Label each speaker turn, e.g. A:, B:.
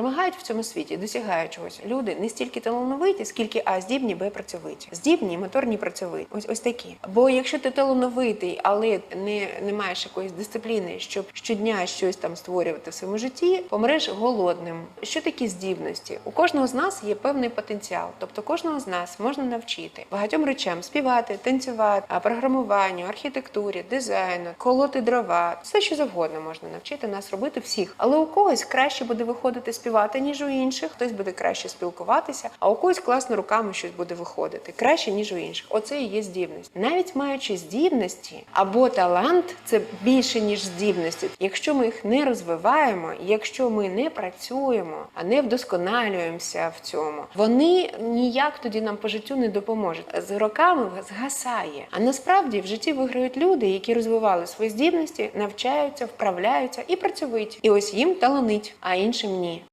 A: перемагають в цьому світі, досягають чогось. Люди не стільки талановиті, скільки а здібні, б працьовиті. Здібні, моторні, працьовиті. Ось ось такі. Бо якщо ти талановитий, але не, не маєш якоїсь дисципліни, щоб щодня щось там створювати в своєму житті, помреш голодним. Що такі здібності? У кожного з нас є певний потенціал, тобто кожного з нас можна навчити багатьом речам співати, танцювати, а, програмуванню, архітектурі, дизайну, колоти дрова, все що завгодно можна навчити нас робити всіх. Але у когось краще буде виходити співати, ніж у інших, хтось буде краще спілкуватися, а у когось класно руками щось буде виходити краще, ніж у інших. Оце і є здібність. Навіть маючи здібності або талант, це більше ніж здібності. Якщо ми їх не розвиваємо, якщо ми не працюємо, а не вдосконалюємося в цьому, вони ніяк тоді нам по життю не допоможуть. З роками згасає. А насправді в житті виграють люди, які розвивали свої здібності, навчаються, вправляються і працьовиті. І ось їм таланить, а іншим ні.